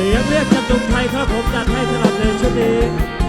เสียงเรียกจากดุมไทยครับผมจัดให้สำหรับเพลงชุดนี้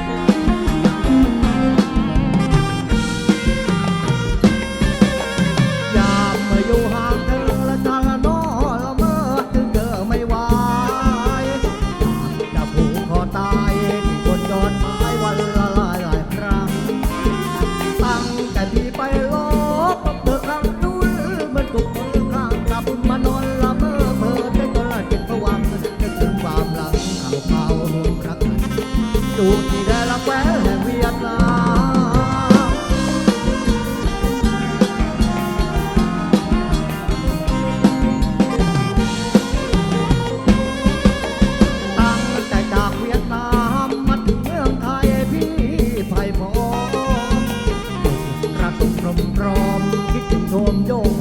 จูบที่ได้รับแววแตั้งแต่จากเวียดนามมาถึงเมืองไทยพี่ไพพอรักพรมพร้อมคิดถึงโทมโยม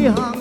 你好